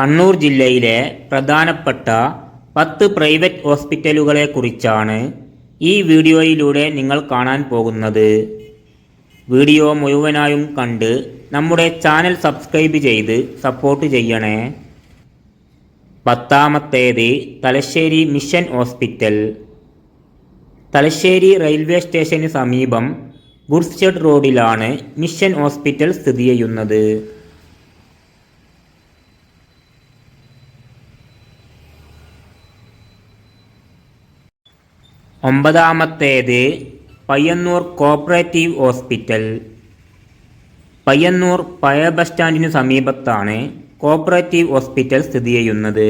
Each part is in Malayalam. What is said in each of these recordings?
കണ്ണൂർ ജില്ലയിലെ പ്രധാനപ്പെട്ട പത്ത് പ്രൈവറ്റ് ഹോസ്പിറ്റലുകളെക്കുറിച്ചാണ് ഈ വീഡിയോയിലൂടെ നിങ്ങൾ കാണാൻ പോകുന്നത്. വീഡിയോ മുഴുവനായും കണ്ട് നമ്മുടെ ചാനൽ സബ്സ്ക്രൈബ് ചെയ്ത് സപ്പോർട്ട് ചെയ്യണേ. പത്താമത്തേത് Thalassery mission hospital. Thalassery railway സ്റ്റേഷന് സമീപം ഗുഡ്സ് റോഡിലാണ് മിഷൻ ഹോസ്പിറ്റൽ സ്ഥിതി ചെയ്യുന്നത്. ഒമ്പതാമത്തേത് പയ്യന്നൂർ കോപ്പറേറ്റീവ് ഹോസ്പിറ്റൽ. പയ്യന്നൂർ പഴയ ബസ് സ്റ്റാൻഡിനു സമീപത്താണ് കോപ്പറേറ്റീവ് ഹോസ്പിറ്റൽ സ്ഥിതി ചെയ്യുന്നത്.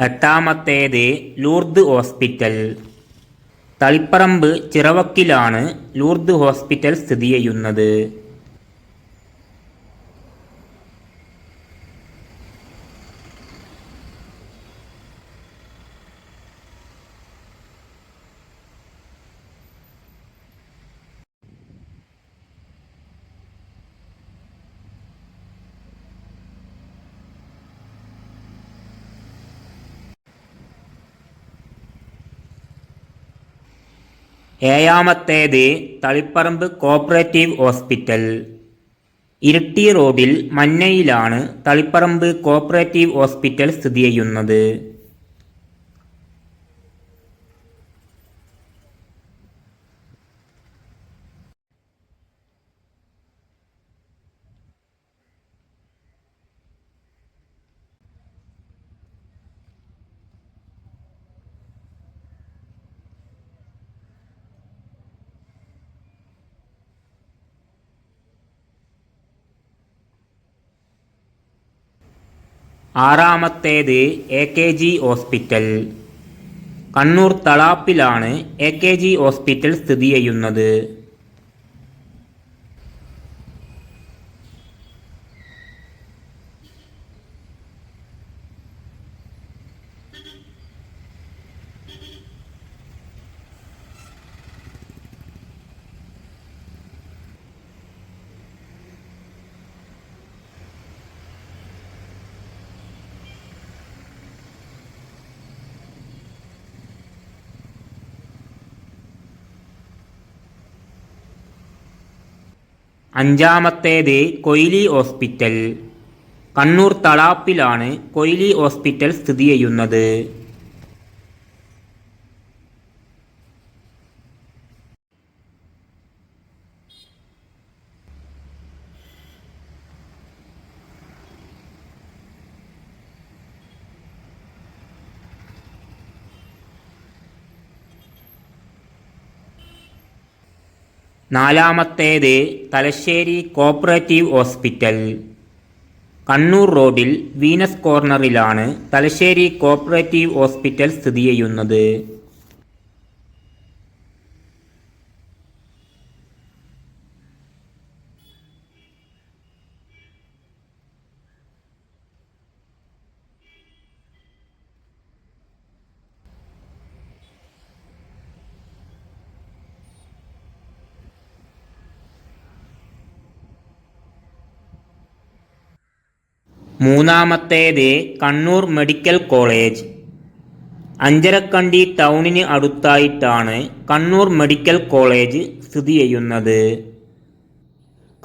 എട്ടാമത്തേത് ലൂർദ് ഹോസ്പിറ്റൽ. തളിപ്പറമ്പ് ചിറവക്കിലാണ് ലൂർദ് ഹോസ്പിറ്റൽ സ്ഥിതി ചെയ്യുന്നത്. ഏഴാമത്തേത് തളിപ്പറമ്പ് കോപ്പറേറ്റീവ് ഹോസ്പിറ്റൽ. ഇരിട്ടി റോഡിൽ മന്നയിലാണ് തളിപ്പറമ്പ് കോപ്പറേറ്റീവ് ഹോസ്പിറ്റൽ സ്ഥിതി ചെയ്യുന്നത്. ആറാമത്തേത് A K G hospital. Kannur തളാപ്പിലാണ് A K G hospital സ്ഥിതി ചെയ്യുന്നത്. അഞ്ചാമത്തേത് കൊയിലി ഹോസ്പിറ്റൽ. കണ്ണൂർ തളാപ്പിലാണ് കൊയിലി ഹോസ്പിറ്റൽ സ്ഥിതി ചെയ്യുന്നത്. നാലാമത്തേത് തലശ്ശേരി കോപ്പറേറ്റീവ് ഹോസ്പിറ്റൽ. കണ്ണൂർ റോഡിൽ വീനസ് കോർണറിലാണ് തലശ്ശേരി കോപ്പറേറ്റീവ് ഹോസ്പിറ്റൽ സ്ഥിതി ചെയ്യുന്നത്. മൂന്നാമത്തേത് കണ്ണൂർ മെഡിക്കൽ കോളേജ്. അഞ്ചരക്കണ്ടി ടൗണിന് അടുത്തായിട്ടാണ് കണ്ണൂർ മെഡിക്കൽ കോളേജ് സ്ഥിതി ചെയ്യുന്നത്.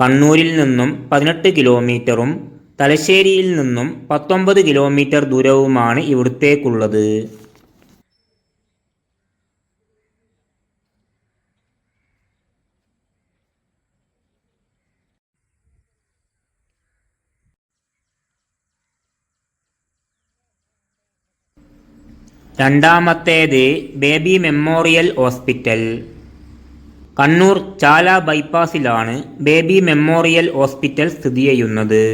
കണ്ണൂരിൽ നിന്നും പതിനെട്ട് കിലോമീറ്ററും തലശ്ശേരിയിൽ നിന്നും പത്തൊമ്പത് കിലോമീറ്റർ ദൂരവുമാണ് ഇവിടത്തേക്കുള്ളത്. രണ്ടാമത്തേത് baby memorial hospital. Kannur Chala ബൈപ്പാസിലാണ് baby memorial hospital സ്ഥിതി ചെയ്യുന്നത്.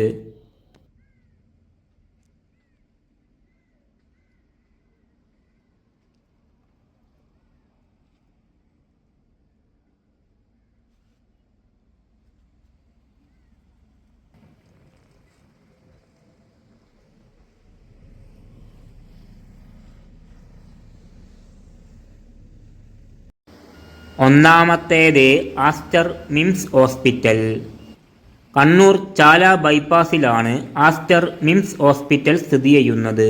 ഒന്നാമത്തേത് Aster MIMS hospital. Kannur Chala ബൈപ്പാസിലാണ് Aster MIMS hospital സ്ഥിതി ചെയ്യുന്നത്.